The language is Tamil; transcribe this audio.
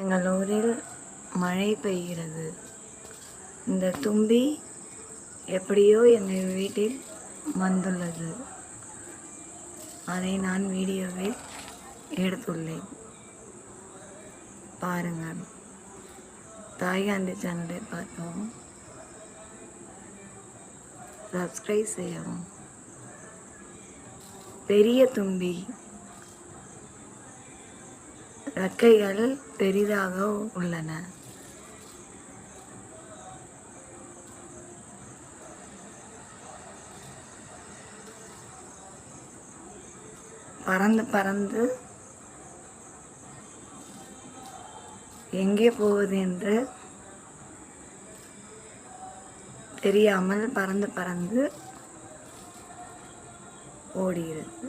எங்கள் ஊரில் மழை பெய்கிறது. இந்த தும்பி எப்படியோ எங்கள் வீட்டில் வந்துள்ளது. அதை நான் வீடியோவில் எடுத்துள்ளேன். பாருங்கள். தாய்காந்தி சேனலை பார்த்தோம் சப்ஸ்கிரைப் செய்யவும். பெரிய தும்பி ரக்கைகள் பெரிதாக உள்ளன. பறந்து பறந்து எங்கே போவது என்று தெரியாமல் பறந்து பறந்து ஓடுகிறது